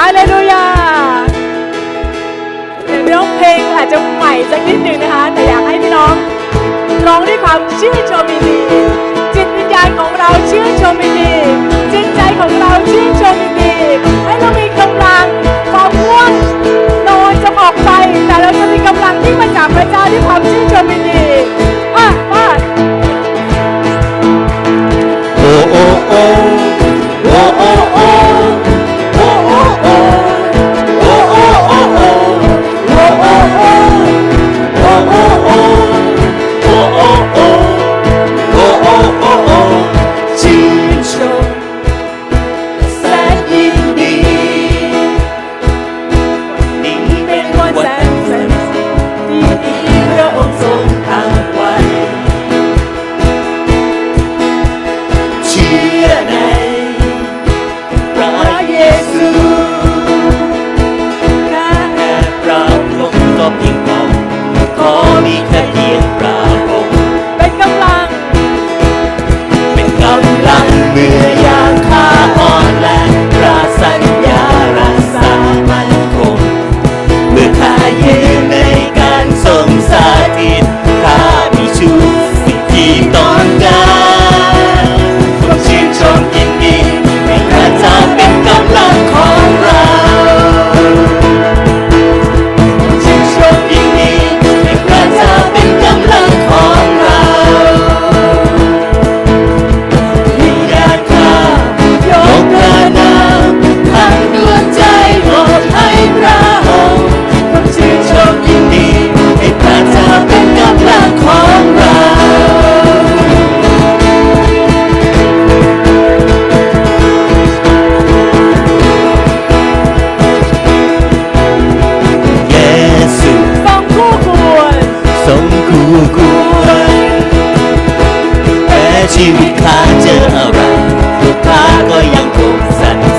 ฮาเลลูยาเนื้อเพลงอาจจะใหม่สักนิดหนึ่งนะคะ แต่อยากให้พี่น้องร้องด้วยความชื่นชมยินดีจิตวิญญาณของเราชื่นชมยิน ชีวิตข้าเจออะไรข้าก็ยังคงสัตย์